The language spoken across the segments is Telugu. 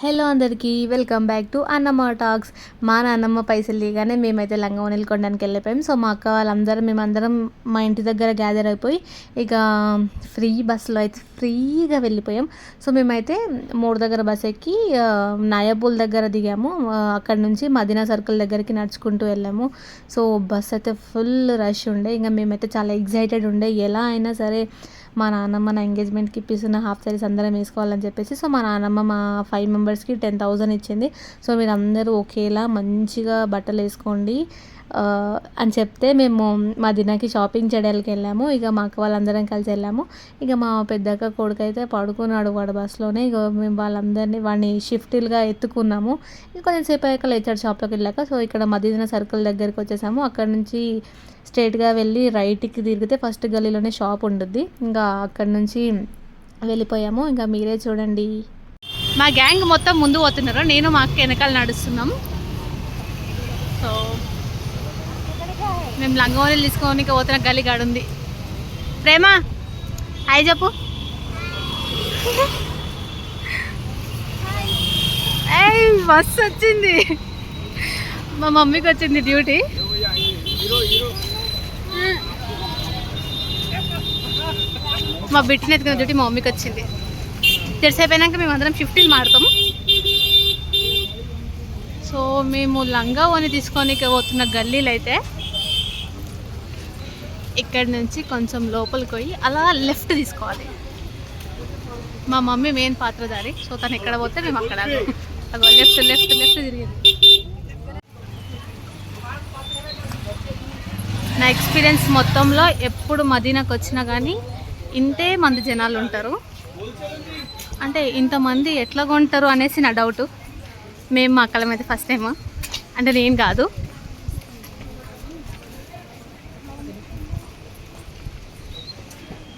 హలో అందరికీ welcome back to Annamma talks మా నాన్నమ్మ పైసలు లేగానే మేమైతే లంగం కొనడానికి వెళ్ళిపోయాం. సో మా అక్క వాళ్ళందరం మేమందరం మా ఇంటి దగ్గర గ్యాదర్ అయిపోయి ఇక ఫ్రీ బస్సులో అయితే ఫ్రీగా వెళ్ళిపోయాం. సో మేమైతే మూడు దగ్గర బస్ ఎక్కి నాయపూల్ దగ్గర దిగాము. అక్కడ నుంచి మదీనా సర్కిల్ దగ్గరికి నడుచుకుంటూ వెళ్ళాము. సో బస్ అయితే ఫుల్ రష్ ఉండే. ఇంకా మేమైతే చాలా ఎగ్జైటెడ్ ఉండే. ఎలా అయినా సరే మా నాన్నమ్మ నా ఎంగేజ్మెంట్కి ఇప్పిస్తున్న హాఫ్ సారీస్ అందరం వేసుకోవాలని చెప్పేసి సో మా నాన్నమ్మ మా ఫైవ్ మెంబర్స్కి టెన్ థౌజండ్ ఇచ్చింది. సో మీరు అందరూ ఒకేలా మంచిగా బట్టలు వేసుకోండి అని చెప్తే మేము మా దినాకి షాపింగ్ చేయడానికి వెళ్ళాము. ఇక మా అక్క వాళ్ళందరం కలిసి వెళ్ళాము. ఇక మా పెద్దక్క కొడుకు అయితే పడుకున్నాడు వాడు బస్సులోనే ఇక మేము వాళ్ళందరినీ వాడిని షిఫ్టీలుగా ఎత్తుకున్నాము. ఇక కొంచెం సేపు అయ్యాక లేచాడు షాప్లోకి వెళ్ళాక. సో ఇక్కడ మదీనా సర్కిల్ దగ్గరికి వచ్చేసాము. అక్కడ నుంచి స్ట్రైట్గా వెళ్ళి రైట్కి తిరిగితే ఫస్ట్ గల్లీలోనే షాప్ ఉంటుంది ఇంకా అక్కడ నుంచి వెళ్ళిపోయాము. ఇంకా మీరే చూడండి. మా గ్యాంగ్ మొత్తం ముందు పోతున్నారు. నేను మా అక్క వెనకాల నడుస్తున్నాం. సో మేము లంగవోనీలు తీసుకొని పోతున్న గల్లీ గాడు ఉంది. ప్రేమ హాయ్ చెప్పు. ఏయ్ బస్ వచ్చింది. మా మమ్మీకి వచ్చింది డ్యూటీ. మా బిడ్డని ఎత్తుకున్న డ్యూటీ మా మమ్మీకి వచ్చింది. తెరిసైపోయినాక మేము అందరం షిఫ్టీలు మాడతాము సో మేము లంగా ఓని తీసుకొని పోతున్న గల్లీలు అయితే ఇక్కడ నుంచి కొంచెం లోపలికి పోయి అలా లెఫ్ట్ తీసుకోవాలి. మా మమ్మీ మెయిన్ పాత్రధారి. సో తను ఎక్కడ పోతే మేము అక్కడ లెఫ్ట్ లెఫ్ట్ లెఫ్ట్ తిరిగింది. నా ఎక్స్పీరియన్స్ మొత్తంలో ఎప్పుడు మదీనాకు వచ్చినా కానీ ఇంతే మంది జనాలు ఉంటారు. అంటే ఇంతమంది ఎట్లా కొంటారు అనేసి నా డౌట్ మేము మా అక్కల మీద ఫస్ట్ టైం అంటే నేను కాదు.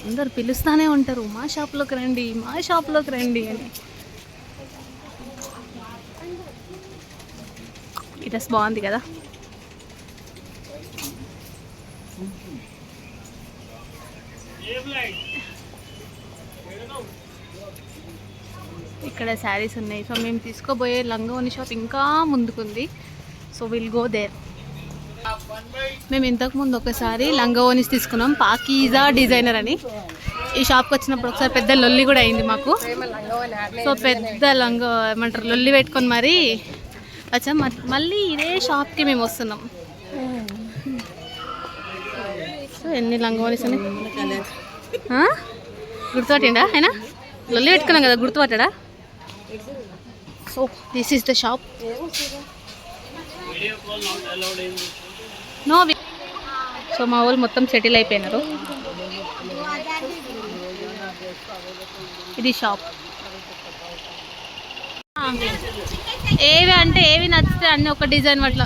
అందరు పిలుస్తానే ఉంటారు. మా షాప్లోకి రండి మా షాప్లోకి రండి అని. ఈ డ్రెస్ బాగుంది కదా. ఇక్కడ శారీస్ ఉన్నాయి. సో మేము తీసుకోబోయే లంగోని షాప్ ఇంకా ముందుకుంది. సో విల్ గో దేర్ మేము ఇంతకుముందు ఒకసారి లంగోనిస్ తీసుకున్నాం. పాకీజా డిజైనర్ అని. ఈ షాప్కి వచ్చినప్పుడు ఒకసారి పెద్ద లొల్లి కూడా అయింది మాకు. సో పెద్ద లంగ ఏమంటారు లొల్లి పెట్టుకొని మరి వచ్చాం. మ- మళ్ళీ ఇదే షాప్కి మేము వస్తున్నాం. ఎన్ని లంగోనిస్ ఉన్నాయి? గుర్తుపట్టిండా ఆయన? లొల్లి పెట్టుకున్నాం కదా గుర్తుపట్టాడా? So this is the shop no so మా వాళ్ళు మొత్తం సెటిల్ అయిపోయినారు. ఇది షాప్ ఏవి అంటే ఏవి నచ్చితే అన్ని ఒక డిజైన్ అట్లా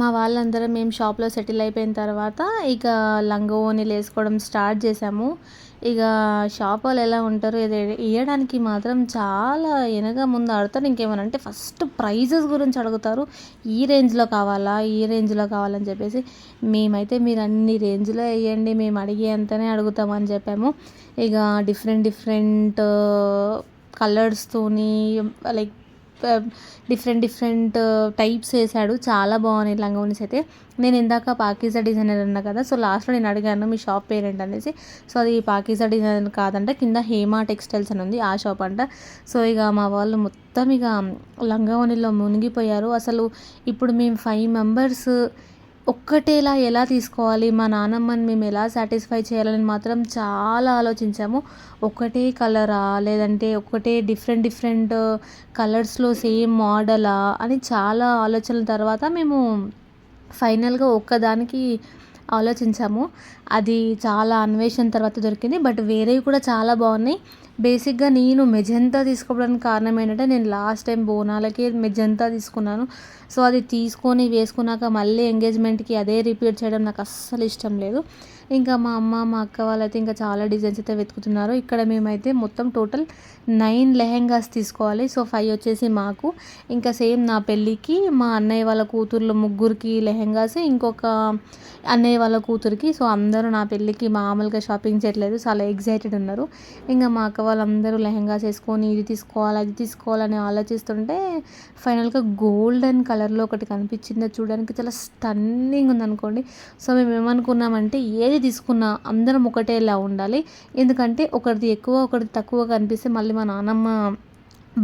మా వాళ్ళందరం మేము షాప్లో సెటిల్ అయిపోయిన తర్వాత ఇక లంగోని వేసుకోవడం స్టార్ట్ చేసాము ఇక షాప్ వాళ్ళు ఎలా ఉంటారు ఇది మాత్రం చాలా వెనక ముందు ఆడతారు. ఇంకేమైనా అంటే ఫస్ట్ ప్రైజెస్ గురించి అడుగుతారు. ఈ రేంజ్లో కావాలా ఈ రేంజ్లో కావాలని చెప్పేసి మేమైతే మీరు అన్ని రేంజ్లో వేయండి మేము అడిగి అంతనే అడుగుతామని చెప్పాము. ఇక డిఫరెంట్ డిఫరెంట్ కలర్స్తోని లైక్ డిఫరెంట్ డిఫరెంట్ టైప్స్ వేసాడు. చాలా బాగున్నాయి లంగోనీస్ అయితే. నేను ఇందాక పాకిజా డిజైనర్ అన్నా కదా సో లాస్ట్లో నేను అడిగాను మీ షాప్ పేరేంటి అనేసి. సో అది పాకిజా డిజైనర్ కాదంట కింద హేమా టెక్స్టైల్స్ అని ఉంది ఆ షాప్ అంట. సో ఇక మా వాళ్ళు మొత్తం ఇక లంగావోణిలో మునిగిపోయారు. అసలు ఇప్పుడు మేము ఫైవ్ మెంబర్స్ ఒక్కటేలా ఎలా తీసుకోవాలి? మా నాన్నమ్మని మేము ఎలా సాటిస్ఫై చేయాలని మాత్రం చాలా ఆలోచించాము. ఒకటే కలరా? లేదంటే ఒకటే డిఫరెంట్ డిఫరెంట్ కలర్స్లో సేమ్ మోడలా అని చాలా ఆలోచనల తర్వాత మేము ఫైనల్గా ఒక్కదానికి ఆలోచించాము. అది చాలా అన్వేషణ తర్వాత దొరికింది. బట్ వేరేవి కూడా చాలా బాగున్నాయి. బేసిక్గా నేను మెజంతా తీసుకోవడానికి కారణం ఏంటంటే నేను లాస్ట్ టైం బోనాలకి మెజంతా తీసుకున్నాను. సో అది తీసుకొని వేసుకున్నాక మళ్ళీ ఎంగేజ్మెంట్కి అదే రిపీట్ చేయడం నాకు అస్సలు ఇష్టం లేదు. ఇంకా మా అమ్మ మా అక్క వాళ్ళైతే ఇంకా చాలా డిజైన్స్ అయితే వెతుకుతున్నారు. ఇక్కడ మేమైతే మొత్తం టోటల్ నైన్ లెహెంగాస్ తీసుకోవాలి. సో ఫైవ్ వచ్చేసి మాకు. ఇంకా సేమ్ నా పెళ్ళికి మా అన్నయ్య వాళ్ళ కూతుర్లు ముగ్గురికి లెహెంగాస్ ఇంకొక అన్నయ్య వాళ్ళ కూతురికి. సో అందరూ నా పెళ్ళికి మామూలుగా షాపింగ్ చేయట్లేదు. చాలా ఎగ్జైటెడ్ ఉన్నారు. ఇంకా మా అక్క వాళ్ళందరూ లెహెంగాస్ వేసుకొని ఇది తీసుకోవాలి అది తీసుకోవాలని ఆలోచిస్తుంటే ఫైనల్గా గోల్డెన్ కలర్లో ఒకటి కనిపించింది అది చూడడానికి. చాలా స్టన్నింగ్ ఉందనుకోండి సో మేము ఏమనుకున్నామంటే ఏది తీసుకున్నా అందరం ఒకటేలా ఉండాలి. ఎందుకంటే ఒకరిది ఎక్కువ ఒకరిది తక్కువ కనిపిస్తే మళ్ళీ మా నాన్నమ్మ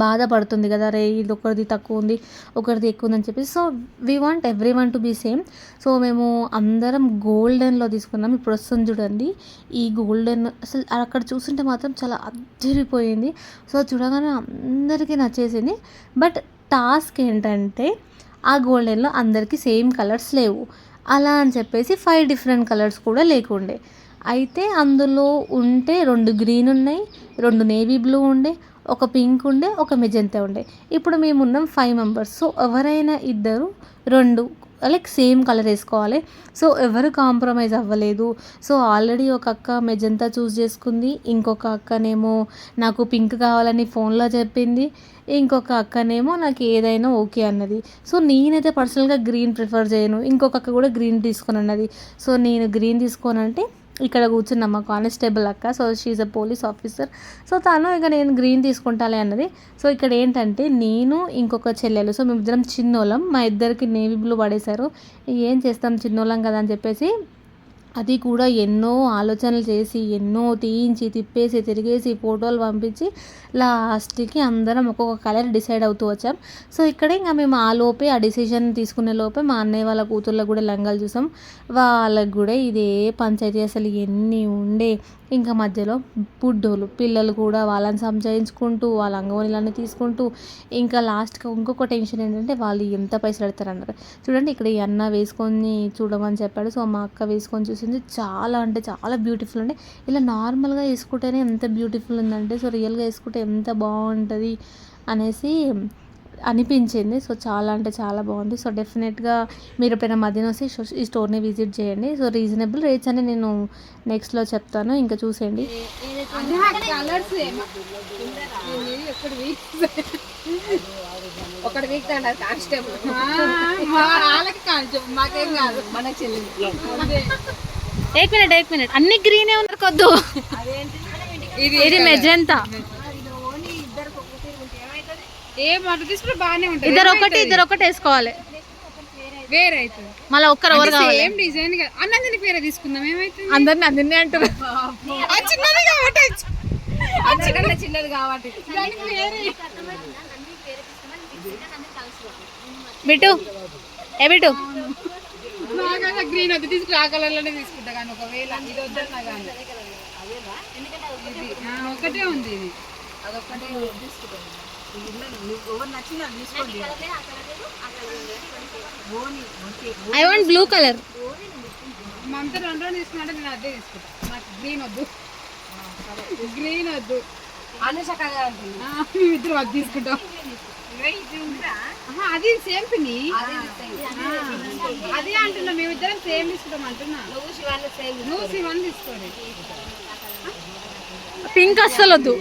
బాధపడుతుంది కదా రే ఇది ఒకరిది తక్కువ ఉంది ఒకరిది ఎక్కువ ఉందని చెప్పేసి. So we want everyone to be same so మేము అందరం గోల్డెన్లో తీసుకున్నాం. ఇప్పుడు వస్తుంది చూడండి ఈ గోల్డెన్ అసలు అక్కడ చూస్తుంటే మాత్రం చాలా అద్దరిపోయింది సో చూడగానే అందరికీ నచ్చేసింది. బట్ టాస్క్ ఏంటంటే ఆ గోల్డెన్లో అందరికీ సేమ్ కలర్స్ లేవు. అలా అని చెప్పేసి ఫైవ్ డిఫరెంట్ కలర్స్ కూడా లేకుండే. అయితే అందులో ఉంటే రెండు గ్రీన్ ఉన్నాయి రెండు నేవీ బ్లూ ఉండే ఒక పింక్ ఉండే ఒక మెజంతా ఉండే. ఇప్పుడు మేము ఉన్నాం ఫైవ్ మెంబర్స్. సో ఎవరైనా ఇద్దరు రెండు లైక్ సేమ్ కలర్ వేసుకోవాలి. సో ఎవరు కాంప్రమైజ్ అవ్వలేదు. సో ఆల్రెడీ ఒక అక్క మెజంతా చూస్ చేసుకుంది. ఇంకొక అక్కనేమో నాకు పింక్ కావాలని ఫోన్లో చెప్పింది. ఇంకొక అక్కనేమో నాకు ఏదైనా ఓకే అన్నది. సో నేనైతే పర్సనల్గా గ్రీన్ ప్రిఫర్ చేయను. ఇంకొక అక్క కూడా గ్రీన్ తీసుకొని అన్నది. సో నేను గ్రీన్ తీసుకోనంటే ఇక్కడ కూర్చున్నాం మా కానిస్టేబుల్ అక్క so she a police officer so తను ఇక నేను గ్రీన్ తీసుకుంటాలే అన్నది. సో ఇక్కడ ఏంటంటే నేను ఇంకొక చెల్లెలు సో మేము ఇద్దరం చిన్నోళ్ళం. మా ఇద్దరికి నేవీ బ్లూ పడేశారు. ఏం చేస్తాం చిన్నోళ్ళం కదా అని చెప్పేసి అది కూడా ఎన్నో ఆలోచనలు చేసి ఎన్నో తీయించి తిప్పేసి తిరిగేసి ఫోటోలు పంపించి లాస్ట్కి అందరం ఒక్కొక్క కలర్ డిసైడ్ అవుతూ వచ్చాం. సో ఇక్కడ ఇంకా మేము ఆ లోపే ఆ డిసిషన్ తీసుకునే లోపే మా అన్నయ్య వాళ్ళ కూతుర్లకు కూడా లంగాలు చూసాం. వాళ్ళకు కూడా ఇదే పంచాయతీ అసలు ఎన్ని ఉండే. ఇంకా మధ్యలో బుడ్డోలు పిల్లలు కూడా వాళ్ళని సంచయించుకుంటూ వాళ్ళ అంగవనిలన్నీ తీసుకుంటూ ఇంకా లాస్ట్కి ఇంకొక టెన్షన్ ఏంటంటే వాళ్ళు ఎంత పైసలు పెడతారన్నారు చూడండి ఇక్కడ ఈ అన్న వేసుకొని చూడమని చెప్పాడు. సో మా అక్క వేసుకొని చూసి చూసింది చాలా అంటే చాలా బ్యూటిఫుల్ ఉండే ఇలా నార్మల్గా వేసుకుంటేనే ఎంత బ్యూటిఫుల్ ఉందంటే సో రియల్గా వేసుకుంటే ఎంత బాగుంటుంది అనేసి అనిపించింది. సో చాలా అంటే చాలా బాగుంది. సో డెఫినెట్గా మీరు ఎప్పుడైనా మధ్యన వస్తే ఈ స్టోర్ని విజిట్ చేయండి. సో రీజనబుల్ రేట్స్ అని నేను నెక్స్ట్లో చెప్తాను. ఇంకా చూసేయండి. ఒకటి వీక్ కానిస్టేబుల్. మాకేం కాదు. మనకి చెల్లింది. ఏక్ మినిట్ ఏక్ మినిట్ అన్ని గ్రీనే ఉన్నారు కొద్దు. ఇది మెజంతా. ఏం అటు తీసుకుంటే బాగానే ఉంటుంది. ఇద్దరు ఒకటి ఇద్దరు ఒకటి వేసుకోవాలి. వేరే అవుతుంది. మళ్ళీ ఒక్కరు ఎవరు కావాలి? సేమ్ డిజైన్ అన్నందుని పేరే తీసుకుందాం. ఏమైతుంది? అందరిని అందరినీ అంటారు. అది చిన్నది కాబట్టి చిన్నది బిటు ఏ గ్రీన్ వద్దు కలర్ కానీ ఒకవేళ ఇది వద్దన్నా కానీ ఒకటే ఉంది ఇది. ఐ వాంట్ బ్లూ కలర్ మంత రెండు రెండు తీసుకున్నా నేను అదే తీసుకుంటా. నాకు గ్రీన్ వద్దు. గ్రీన్ వద్దు. ఆ, మేమిద్దరం అది తీసుకుంటాం. అది సేమ్ పిన్ని. అదే అంటున్నా మేమిద్దరం సేమ్ తీసుకుంటాం అంటున్నా. నువ్వు శివన్ తీసుకోండి. పింక్ అస్సలు వద్దు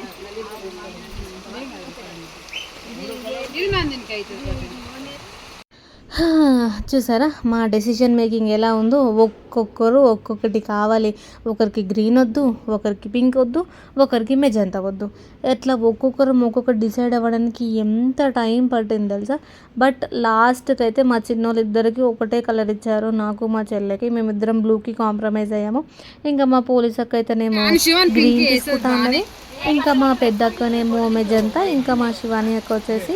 ఇది నందినికి అవుతుంది చూసారా? మా డెసిషన్ మేకింగ్ ఎలా ఉందో ఒక్కొక్కరు ఒక్కొక్కటి కావాలి. ఒకరికి గ్రీన్ వద్దు ఒకరికి పింక్ వద్దు ఒకరికి మెజంతా వద్దు. ఎట్లా ఒక్కొక్కరు ఒక్కొక్కటి డిసైడ్ అవ్వడానికి ఎంత టైం పట్టింది తెలుసా? బట్ లాస్ట్కి అయితే మా చిన్నోళ్ళు ఇద్దరికి ఒకటే కలర్ ఇచ్చారు. నాకు మా చెల్లెకి మేమిద్దరం బ్లూకి కాంప్రమైజ్ అయ్యాము. ఇంకా మా పోలీస్ అక్క అయితేనేమో గ్రీన్ తీసుకుంటా అన్నది ఇంకా మా పెద్ద అక్కనేమో మెజంతా ఇంకా మా శివాని అక్క వచ్చేసి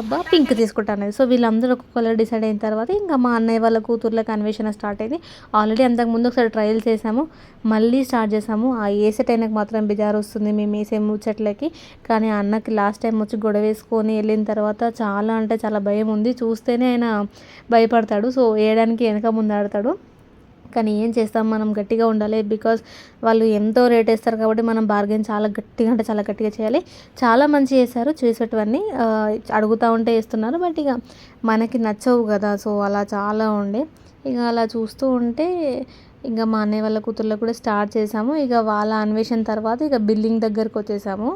అబ్బా పింక్ తీసుకుంటాను సో వీళ్ళందరూ ఒక కలర్ డిసైడ్ అయిన తర్వాత ఇంకా మా అన్నయ్య వాళ్ళ కూతుర్లకు అన్వేషణ స్టార్ట్ అయింది. ఆల్రెడీ అంతకుముందు ఒకసారి ట్రయల్ చేసాము. మళ్ళీ స్టార్ట్ చేసాము. ఆ వేసే టైంకి మాత్రం బిజారు వస్తుంది మేము వేసే ముచ్చట్లకి కానీ ఆ అన్నకి లాస్ట్ టైం వచ్చి గొడవ వేసుకొని వెళ్ళిన తర్వాత చాలా అంటే చాలా భయం ఉంది. చూస్తేనే ఆయన భయపడతాడు. సో వేయడానికి వెనక ముందు ఆడతాడు. కానీ ఏం చేస్తాం? మనం గట్టిగా ఉండాలి బికాస్ వాళ్ళు ఎంతో రేట్ వేస్తారు కాబట్టి మనం బార్గెన్ చాలా గట్టిగా అంటే చాలా గట్టిగా చేయాలి. చాలా మంచి చేశారు. చేసేటివన్నీ అడుగుతూ ఉంటే వేస్తున్నారు. బట్ ఇక మనకి నచ్చవు కదా. సో అలా చాలా ఉండే. ఇక అలా చూస్తూ ఉంటే ఇంకా మా అన్నయ్య వాళ్ళ కూతుర్లో కూడా స్టార్ట్ చేసాము ఇక వాళ్ళ అన్వేషణ తర్వాత ఇక బిల్డింగ్ దగ్గరకు వచ్చేసాము.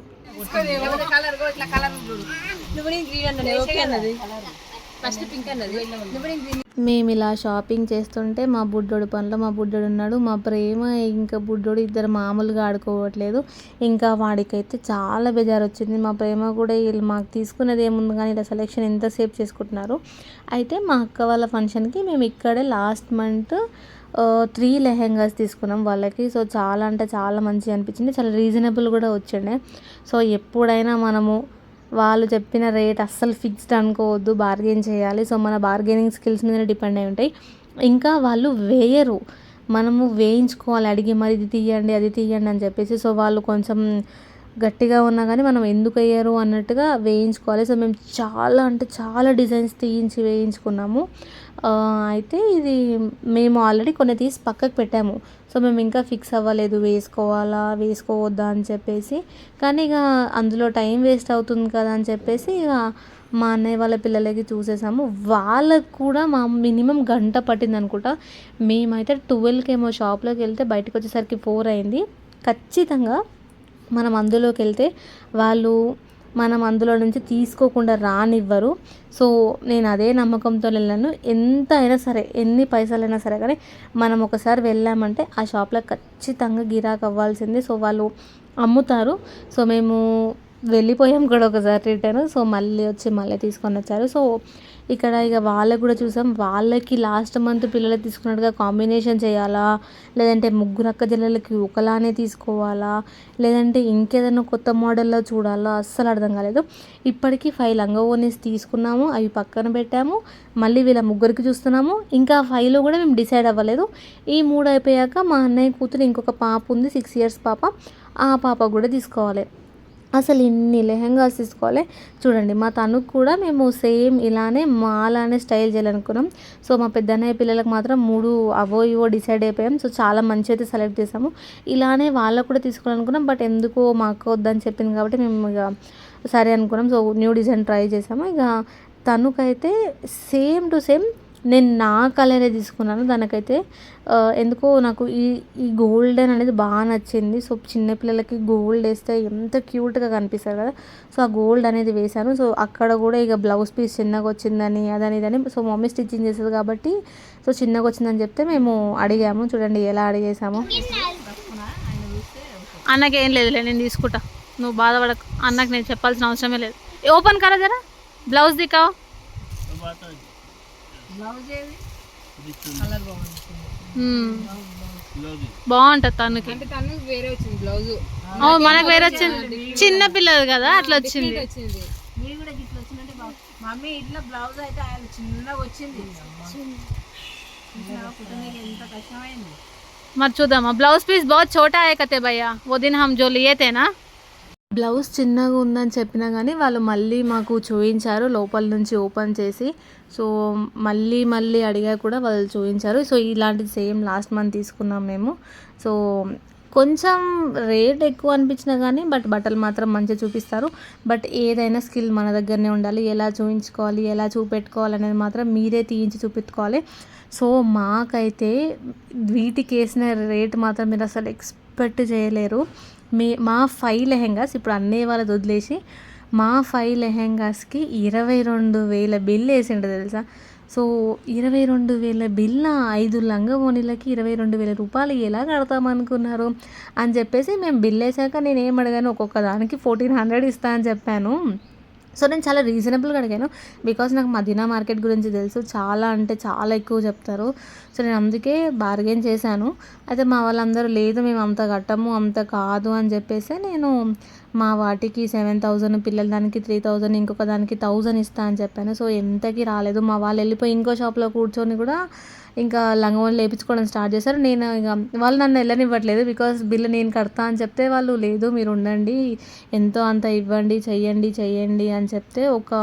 ఫస్ట్ పింక్ అన్నది. మేము ఇలా షాపింగ్ చేస్తుంటే మా బుడ్డోడు పనిలో మా బుడ్డోడు ఉన్నాడు. మా ప్రేమ ఇంకా బుడ్డోడు ఇద్దరు మామూలుగా ఆడుకోవట్లేదు. ఇంకా వాడికైతే చాలా బెజారు వచ్చింది మా ప్రేమ కూడా వీళ్ళు మాకు తీసుకునేది ఏముంది కానీ ఇలా సెలెక్షన్ ఎంతసేపు చేసుకుంటున్నారు. అయితే మా అక్క వాళ్ళ ఫంక్షన్కి మేము ఇక్కడే లాస్ట్ మంత్ త్రీ లెహెంగాస్ తీసుకున్నాం వాళ్ళకి. సో చాలా అంటే చాలా మంచిగా అనిపించింది. చాలా రీజనబుల్ కూడా వచ్చిండే సో ఎప్పుడైనా మనము వాళ్ళు చెప్పిన రేట్ అస్సలు ఫిక్స్డ్ అనుకోవద్దు బార్గెన్ చేయాలి. సో మన బార్గెనింగ్ స్కిల్స్ మీద డిపెండ్ అయి ఉంటాయి. ఇంకా వాళ్ళు వేయరు. మనము వేయించుకోవాలి. అడిగి మరి ఇది తీయండి అది తీయండి అని చెప్పేసి. సో వాళ్ళు కొంచెం గట్టిగా ఉన్నా కానీ మనం ఎందుకు వేయరు అన్నట్టుగా వేయించుకోవాలి. సో మేము చాలా అంటే చాలా డిజైన్స్ తీయించి వేయించుకున్నాము. అయితే ఇది మేము ఆల్రెడీ కొన్ని తీసి పక్కకు పెట్టాము. సో మేము ఇంకా ఫిక్స్ అవ్వలేదు వేసుకోవాలా వేసుకోవద్దా అని చెప్పేసి. కానీ ఇక అందులో టైం వేస్ట్ అవుతుంది కదా అని చెప్పేసి ఇక మా అన్నయ్య వాళ్ళ పిల్లలకి చూసేసాము. వాళ్ళకు కూడా మా మినిమం గంట పట్టింది అనుకుంటా. మేమైతే ట్వెల్వ్కి ఏమో షాప్లోకి వెళ్తే బయటకు వచ్చేసరికి ఫోర్ అయింది. ఖచ్చితంగా మనం అందులోకి వెళ్తే వాళ్ళు మనం అందులో నుంచి తీసుకోకుండా రానివ్వరు. సో నేను అదే నమ్మకంతో వెళ్ళాను. ఎంత అయినా సరే ఎన్ని పైసలైనా సరే కానీ మనం ఒకసారి వెళ్ళామంటే ఆ షాప్లో ఖచ్చితంగా గిరాక్ అవ్వాల్సిందే సో వాళ్ళు అమ్ముతారు. సో మేము వెళ్ళిపోయాం కూడా ఒకసారి రిటర్న్. సో మళ్ళీ వచ్చి మళ్ళీ తీసుకొని వచ్చారు. సో ఇక్కడ ఇక వాళ్ళకు కూడా చూసాం. వాళ్ళకి లాస్ట్ మంత్ పిల్లలు తీసుకున్నట్టుగా కాంబినేషన్ చేయాలా? లేదంటే ముగ్గురు అక్క జిల్లలకి ఒకలానే తీసుకోవాలా? లేదంటే ఇంకేదైనా కొత్త మోడల్లో చూడాలా? అస్సలు అర్థం కాలేదు. ఇప్పటికీ ఫైవ్ లంగా తీసుకున్నాము. అవి పక్కన పెట్టాము. మళ్ళీ వీళ్ళ ముగ్గురికి చూస్తున్నాము. ఇంకా ఫైవ్లో కూడా మేము డిసైడ్ అవ్వలేదు. ఈ మూడు అయిపోయాక మా అన్నయ్య కూతురు ఇంకొక పాప ఉంది. సిక్స్ ఇయర్స్ పాప. ఆ పాప కూడా తీసుకోవాలి. అసలు ఇన్ని లెహెంగాస్ తీసుకోవాలి? చూడండి మా తనుకు కూడా మేము సేమ్ ఇలానే మాలానే స్టైల్ చేయాలనుకున్నాం. సో మా పెద్దన్నయ్య పిల్లలకు మాత్రం మూడు అవో ఇవో డిసైడ్ అయిపోయాం. సో చాలా మంచి అయితే సెలెక్ట్ చేసాము ఇలానే వాళ్ళకు కూడా తీసుకోవాలనుకున్నాం బట్ ఎందుకో మాకు వద్దని చెప్పింది కాబట్టి మేము ఇక సరే అనుకున్నాం. సో న్యూ డిజైన్ ట్రై చేసాము ఇక తనుకైతే సేమ్ టు సేమ్ నేను నా కలరే తీసుకున్నాను. దానికైతే ఎందుకో నాకు ఈ ఈ గోల్డెన్ అనేది బాగా నచ్చింది. సో చిన్నపిల్లలకి గోల్డ్ వేస్తే ఎంత క్యూట్గా కనిపిస్తారు కదా. సో ఆ గోల్డ్ అనేది వేశాను. సో అక్కడ కూడా ఇక బ్లౌజ్ పీస్ చిన్నగా వచ్చిందని అదని ఇదని సో మమ్మీ స్టిచ్చింగ్ చేస్తుంది కాబట్టి సో చిన్నగా వచ్చిందని చెప్తే మేము అడిగాము. చూడండి ఎలా అడిగేసాము అన్నకేం లేదులే నేను తీసుకుంటా. నువ్వు బాధపడకు. అన్నకి నేను చెప్పాల్సిన అవసరమే లేదు. ఓపెన్ కరా జరా? బ్లౌజ్ దిక్కావా బ్లౌజ్ ఏది కలర్ బాగుంది బాగుంటది తనకి వేరే వచ్చింది మనకు వేరే వచ్చింది. చిన్న పిల్లలు కదా అట్లా వచ్చింది. మమ్మీ ఇట్లా బ్లౌజ్ అయితే ఆయన చిన్నగా వచ్చింది. ఎంత కష్టమైంది. మరి చూద్దామా? బ్లౌజ్ పీస్ బాగా చోటా ఆయకతే భయ్యా? వదిన హమ్ జో లియేతేనా బ్లౌజ్ చిన్నగా ఉందని చెప్పినా కానీ వాళ్ళు మళ్ళీ మాకు చూపించారు లోపల నుంచి ఓపెన్ చేసి. సో మళ్ళీ మళ్ళీ అడిగా కూడా వాళ్ళు చూపించారు సో ఇలాంటిది సేమ్ లాస్ట్ మంత్ తీసుకున్నాం మేము. సో కొంచెం రేట్ ఎక్కువ అనిపించినా కానీ బట్ బట్టలు మాత్రం మంచిగా చూపిస్తారు. బట్ ఏదైనా స్కిల్ మన దగ్గరనే ఉండాలి. ఎలా చూపించుకోవాలి ఎలా చూపెట్టుకోవాలి అనేది మాత్రం మీరే తీయించి చూపెట్టుకోవాలి. సో మాకైతే వీటికి వేసిన రేట్ మాత్రం మీరు అసలు ఎక్స్పెక్ట్ చేయలేరు. మీ మా ఫైవ్ లెహెంగాస్ ఇప్పుడు అన్నయ్య వాళ్ళది వదిలేసి మా ఫైవ్ లెహెంగాస్కి ఇరవై రెండు వేల బిల్ వేసిండు తెలుసా? సో ఇరవై రెండు వేల బిల్ ఐదు లంగా ఇరవై రెండు వేల రూపాయలు ఎలా కడతామనుకున్నారు అని చెప్పేసి మేము బిల్ వేసాక నేను ఏం అడిగాను ఒక్కొక్క దానికి ఫోర్టీన్ హండ్రెడ్ ఇస్తా అని చెప్పాను. సో నేను చాలా రీజనబుల్గా అడిగాను. బికాస్ నాకు మదీనా మార్కెట్ గురించి తెలుసు చాలా అంటే చాలా ఎక్కువ చెప్తారు. సో నేను అందుకే బార్గెన్ చేశాను. అయితే మా వాళ్ళందరూ లేదు మేము అంత కట్టము అంత కాదు అని చెప్పేసి నేను మా వాటికి సెవెన్ థౌజండ్ పిల్లల దానికి త్రీ థౌజండ్ ఇంకొక దానికి థౌజండ్ ఇస్తా అని చెప్పాను. సో ఎంతకి రాలేదు. మా వాళ్ళు వెళ్ళిపోయి ఇంకో షాప్లో కూర్చొని కూడా ఇంకా లంగవని లేపించుకోవడం స్టార్ట్ చేశారు. నేను ఇక వాళ్ళు నన్ను వెళ్ళనివ్వట్లేదు బికాస్ బిల్లు నేను కడతా అని చెప్తే వాళ్ళు లేదు మీరు ఉండండి ఎంతో అంత ఇవ్వండి చెయ్యండి చెయ్యండి అని చెప్తే ఒక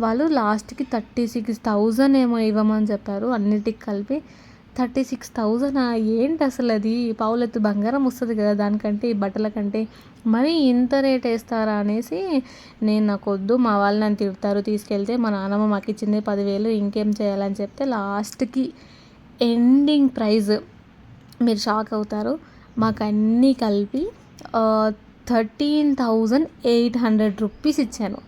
వాళ్ళు లాస్ట్కి థర్టీ సిక్స్ థౌజండ్ ఏమో ఇవ్వమని చెప్పారు. అన్నిటికి కలిపి థర్టీ సిక్స్ థౌజండ్. ఏంటి అసలు అది? పావులెత్తు బంగారం వస్తుంది కదా దానికంటే ఈ బట్టల కంటే. మరి ఇంత రేట్ వేస్తారా అనేసి నేను నాకు వద్దు మా వాళ్ళు నన్ను తిడతారు తీసుకెళ్తే మా నాన్నమ్మ మాకు ఇచ్చింది పదివేలు ఇంకేం చేయాలని చెప్తే లాస్ట్కి ఎండింగ్ ప్రైజ్ మీరు షాక్ అవుతారు. మాకు అన్నీ కలిపి thirteen thousand eight hundred rupees ఇచ్చాను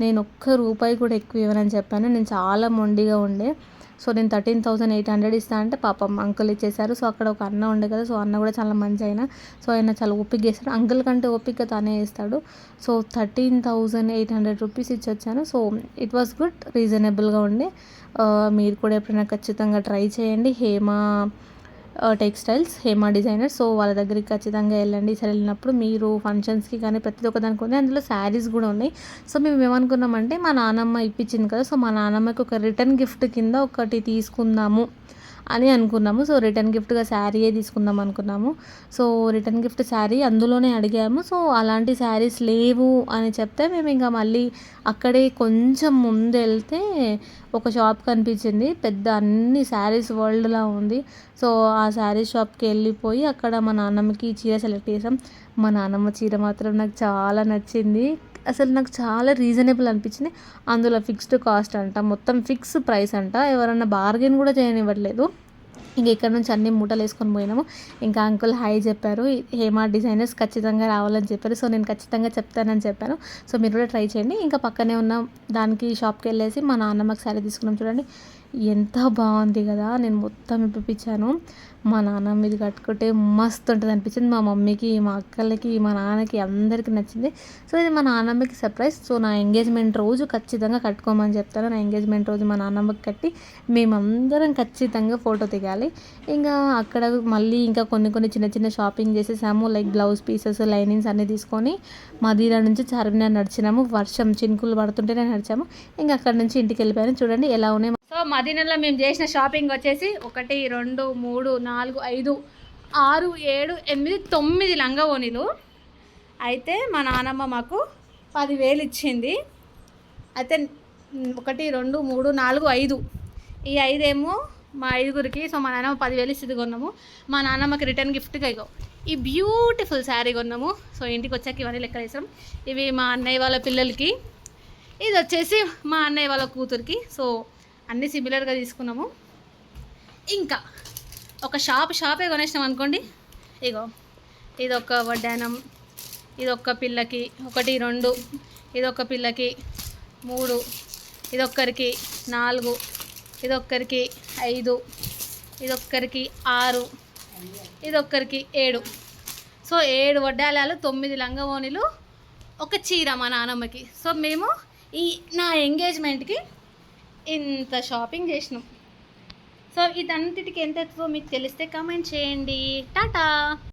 నేను ఒక్క రూపాయి కూడా ఎక్కువ ఇవ్వనని చెప్పాను. నేను చాలా మొండిగా ఉండే. సో నేను థర్టీన్ థౌసండ్ ఎయిట్ హండ్రెడ్ ఇస్తా అంటే పాపం అంకుల్ ఇచ్చేసారు సో అక్కడ ఒక అన్న ఉండే కదా సో అన్న కూడా చాలా మంచి ఆయన. సో ఆయన చాలా ఓపిక చేస్తాడు అంకుల్ కంటే ఓపిక తనే ఇస్తాడు so thirteen thousand eight hundred rupees ఇచ్చి వచ్చాను. సో ఇట్ వాస్ గుడ్ రీజనబుల్గా ఉండే. మీరు కూడా ఎప్పుడైనా ఖచ్చితంగా ట్రై చేయండి. Hema textiles Hema designer so వాళ్ళ దగ్గరికి ఖచ్చితంగా వెళ్ళండి. సరే వెళ్ళినప్పుడు మీరు ఫంక్షన్స్కి కానీ ప్రతి ఒక్క దానికి ఉంది అందులో శారీస్ కూడా ఉన్నాయి. సో మేము ఏమనుకున్నామంటే మా నాన్నమ్మ ఇప్పించింది కదా సో మా నాన్నమ్మకి ఒక రిటర్న్ గిఫ్ట్ కింద ఒకటి తీసుకుందాము. అని అనుకున్నాము. సో రిటర్న్ గిఫ్ట్గా శారీయే తీసుకుందాం అనుకున్నాము. సో రిటర్న్ గిఫ్ట్ శారీ అందులోనే అడిగాము. సో అలాంటి శారీస్ లేవు అని చెప్తే మేము ఇంకా మళ్ళీ అక్కడే కొంచెం ముందు వెళ్తే ఒక షాప్ కనిపించింది. పెద్ద అన్ని శారీస్ వరల్డ్లా ఉంది. సో ఆ శారీ షాప్కి వెళ్ళిపోయి అక్కడ మా నాన్నమ్మకి చీర సెలెక్ట్ చేసాం. మా నాన్నమ్మ చీర మాత్రం నాకు చాలా నచ్చింది. అసలు నాకు చాలా రీజనబుల్ అనిపించింది. అందులో ఫిక్స్డ్ కాస్ట్ అంట మొత్తం ఫిక్స్ ప్రైస్ అంట. ఎవరన్నా బార్గెన్ కూడా చేయనివ్వట్లేదు. ఇంక ఇక్కడ నుంచి అన్ని మూటలు వేసుకొని పోయినాము. ఇంకా అంకుల్ హాయ్ చెప్పారు. హేమా డిజైనర్స్ ఖచ్చితంగా రావాలని చెప్పారు. సో నేను ఖచ్చితంగా చెప్తానని చెప్పాను సో మీరు కూడా ట్రై చేయండి. ఇంకా పక్కనే ఉన్న దానికి షాప్కి వెళ్ళేసి మా నాన్నమ్మకి శారీ తీసుకున్నాం చూడండి. ఎంత బాగుంది కదా నేను మొత్తం ఇప్పించాను మా నాన్నమ్మ ఇది కట్టుకుంటే మస్తు ఉంటుంది అనిపించింది. మా మమ్మీకి మా అక్కలకి మా నాన్నకి అందరికీ నచ్చింది. సో ఇది మా నాన్నమ్మకి సర్ప్రైజ్ సో నా ఎంగేజ్మెంట్ రోజు ఖచ్చితంగా కట్టుకోమని చెప్తాను. నా ఎంగేజ్మెంట్ రోజు మా నాన్నమ్మకి కట్టి మేమందరం ఖచ్చితంగా ఫోటో దిగాలి. ఇంకా అక్కడ మళ్ళీ ఇంకా కొన్ని కొన్ని చిన్న చిన్న షాపింగ్ చేసేసాము. లైక్ బ్లౌజ్ పీసెస్ లైనింగ్స్ అన్నీ తీసుకొని మదీరా నుంచి చార్మినార్ నడిచినాము. వర్షం చినుకులు పడుతుంటేనే నడిచాము. ఇంకా అక్కడ నుంచి ఇంటికి వెళ్ళిపోయాను. చూడండి ఎలా ఉన్నాయి సో మదీనాలో మేము చేసిన షాపింగ్ వచ్చేసి ఒకటి రెండు మూడు నాలుగు ఐదు ఆరు ఏడు ఎనిమిది తొమ్మిది లంగవోణిలు అయితే మా నాన్నమ్మ మాకు పదివేలు ఇచ్చింది. అయితే ఒకటి రెండు మూడు నాలుగు ఐదు. ఈ ఐదేమో మా ఐదుగురికి సో మా నాన్నమ్మ పదివేలు ఇస్తుంది కొన్నాము. మా నాన్నమ్మకి రిటర్న్ గిఫ్ట్గా ఇగో. ఈ బ్యూటిఫుల్ శారీ కొన్నాము. సో ఇంటికి వచ్చాక ఇవన్నీ లెక్క వేసాం ఇవి మా అన్నయ్య వాళ్ళ పిల్లలకి. ఇది వచ్చేసి మా అన్నయ్య వాళ్ళ కూతురికి. సో అన్నీ సిమిలర్గా తీసుకున్నాము. ఇంకా ఒక షాప్ షాపే కొనేసినాం అనుకోండి. ఇగో ఇది ఒక వడ్డానం ఇది ఒక్క పిల్లకి ఒకటి రెండు ఇది ఒక్క పిల్లకి మూడు ఇదొక్కరికి నాలుగు ఇదొక్కరికి ఐదు ఇదొక్కరికి ఆరు ఇదొక్కరికి ఏడు. సో ఏడు వడ్డాలాలు తొమ్మిది లంగవోణిలు ఒక చీర మా నానమ్మకి. సో మేము ఈ నా ఎంగేజ్మెంట్కి ఇంత షాపింగ్ చేసినాం. సో ఇదంతటికి ఎంత అవుతుందో మీకు తెలిస్తే కామెంట్ చేయండి. టాటా!